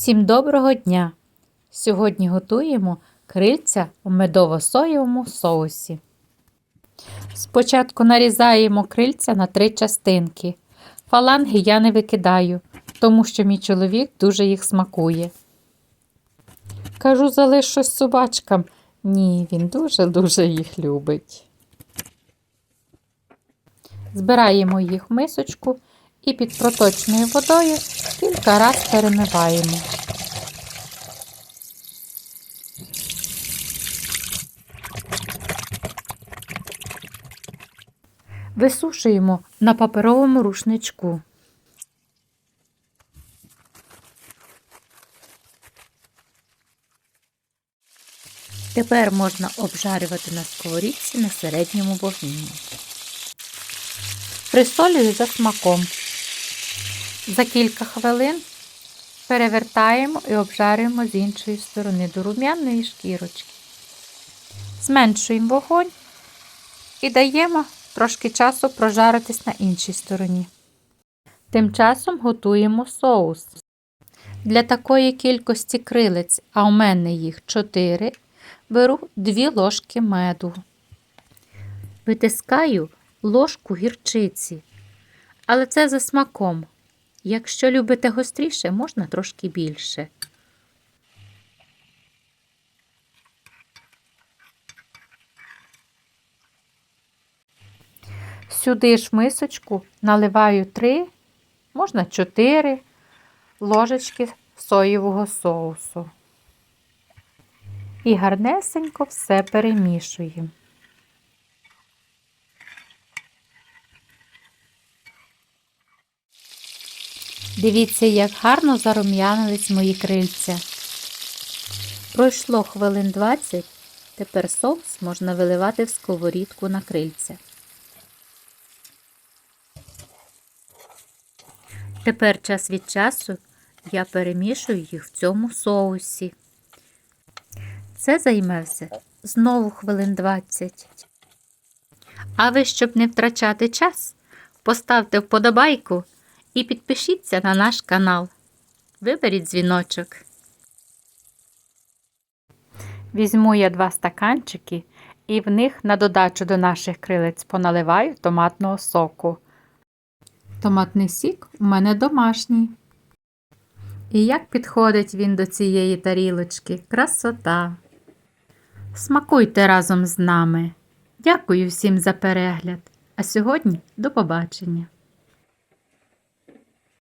Всім доброго дня! Сьогодні готуємо крильця у медово-соєвому соусі. Спочатку нарізаємо крильця на три частинки. Фаланги я не викидаю, тому що мій чоловік дуже їх смакує. Кажу, залиш щось собачкам. Ні, він дуже-дуже їх любить. Збираємо їх в мисочку і під проточною водою кілька раз перемиваємо. Висушуємо на паперовому рушничку. Тепер можна обжарювати на сковорідці на середньому вогні. Присолюю за смаком. За кілька хвилин перевертаємо і обжарюємо з іншої сторони до рум'яної шкірочки. Зменшуємо вогонь і даємо трошки часу прожаритись на іншій стороні. Тим часом готуємо соус. Для такої кількості крилець, а у мене їх 4, беру 2 ложки меду. Витискаю ложку гірчиці. Але це за смаком. Якщо любите гостріше, можна трошки більше. Сюди ж мисочку наливаю 3, можна 4 ложечки соєвого соусу. І гарнесенько все перемішуємо. Дивіться, як гарно зарум'янились мої крильця. Пройшло хвилин 20, тепер соус можна виливати в сковорідку на крильця. Тепер час від часу я перемішую їх в цьому соусі. Це займе все знову хвилин 20. А ви, щоб не втрачати час, поставте вподобайку і підпишіться на наш канал. Виберіть дзвіночок. Візьму я два стаканчики і в них на додачу до наших крилець поналиваю томатного соку. Томатний сік у мене домашній. І як підходить він до цієї тарілочки? Красота! Смакуйте разом з нами. Дякую всім за перегляд. А сьогодні до побачення!